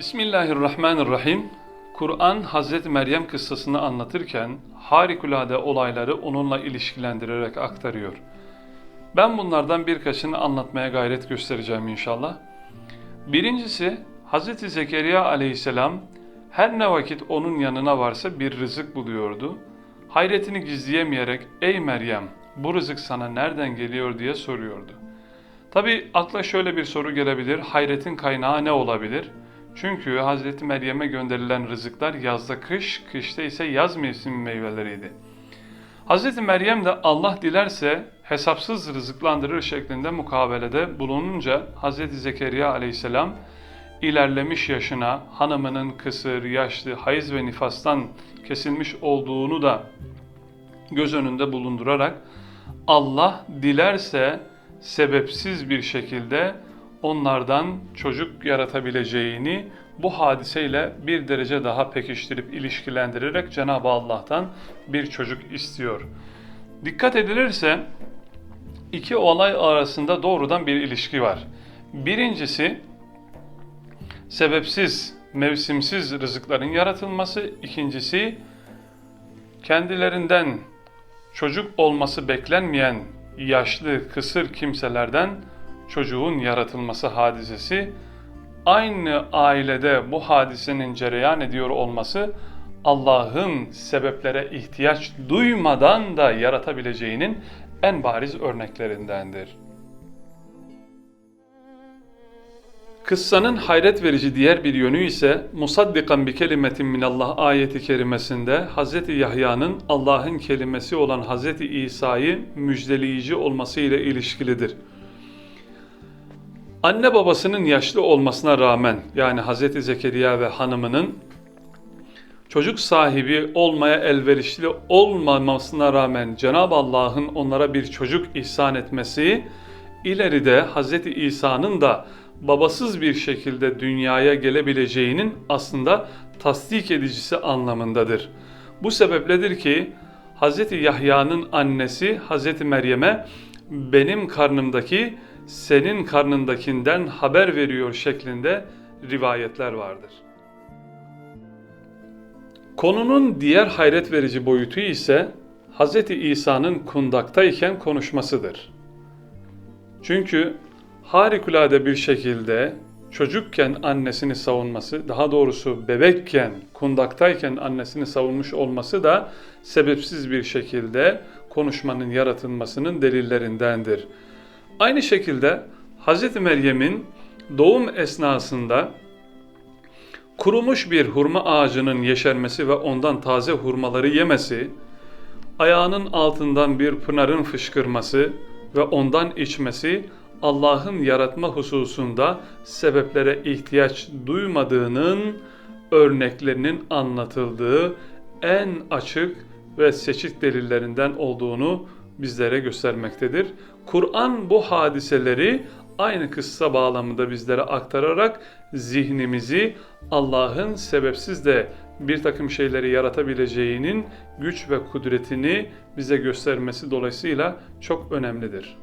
Bismillahirrahmanirrahim. Kur'an Hazreti Meryem kıssasını anlatırken harikulade olayları onunla ilişkilendirerek aktarıyor. Ben bunlardan birkaçını anlatmaya gayret göstereceğim inşallah. Birincisi Hazreti Zekeriya aleyhisselam her ne vakit onun yanına varsa bir rızık buluyordu. Hayretini gizleyemeyerek ey Meryem bu rızık sana nereden geliyor diye soruyordu. Tabi akla şöyle bir soru gelebilir. Hayretin kaynağı ne olabilir? Çünkü Hazreti Meryem'e gönderilen rızıklar yazda kış, kışta ise yaz mevsimi meyveleriydi. Hazreti Meryem de Allah dilerse hesapsız rızıklandırır şeklinde mukabelede bulununca Hazreti Zekeriya aleyhisselam ilerlemiş yaşına, hanımının kısır, yaşlı, hayız ve nifastan kesilmiş olduğunu da göz önünde bulundurarak Allah dilerse sebepsiz bir şekilde onlardan çocuk yaratabileceğini bu hadiseyle bir derece daha pekiştirip ilişkilendirerek Cenab-ı Allah'tan bir çocuk istiyor. Dikkat edilirse iki olay arasında doğrudan bir ilişki var. Birincisi sebepsiz, mevsimsiz rızıkların yaratılması, ikincisi kendilerinden çocuk olması beklenmeyen yaşlı, kısır kimselerden çocuğun yaratılması hadisesi aynı ailede bu hadisenin cereyan ediyor olması Allah'ın sebeplere ihtiyaç duymadan da yaratabileceğinin en bariz örneklerindendir. Kıssanın hayret verici diğer bir yönü ise musaddikan bi kelimetin minallah ayeti kerimesinde Hz. Yahya'nın Allah'ın kelimesi olan Hz. İsa'yı müjdeleyici olması ile ilişkilidir. Anne babasının yaşlı olmasına rağmen yani Hz. Zekeriya ve hanımının çocuk sahibi olmaya elverişli olmamasına rağmen Cenab-ı Allah'ın onlara bir çocuk ihsan etmesi ileride Hz. İsa'nın da babasız bir şekilde dünyaya gelebileceğinin aslında tasdik edicisi anlamındadır. Bu sebepledir ki Hz. Yahya'nın annesi Hz. Meryem'e benim karnımdaki senin karnındakinden haber veriyor şeklinde rivayetler vardır. Konunun diğer hayret verici boyutu ise Hz. İsa'nın kundaktayken konuşmasıdır. Çünkü harikulade bir şekilde çocukken annesini savunması, daha doğrusu bebekken, kundaktayken annesini savunmuş olması da sebepsiz bir şekilde konuşmanın yaratılmasının delillerindendir. Aynı şekilde Hz. Meryem'in doğum esnasında kurumuş bir hurma ağacının yeşermesi ve ondan taze hurmaları yemesi, ayağının altından bir pınarın fışkırması ve ondan içmesi Allah'ın yaratma hususunda sebeplere ihtiyaç duymadığının örneklerinin anlatıldığı en açık ve seçik delillerinden olduğunu bizlere göstermektedir. Kur'an bu hadiseleri aynı kıssa bağlamında bizlere aktararak zihnimizi Allah'ın sebepsiz de bir takım şeyleri yaratabileceğinin güç ve kudretini bize göstermesi dolayısıyla çok önemlidir.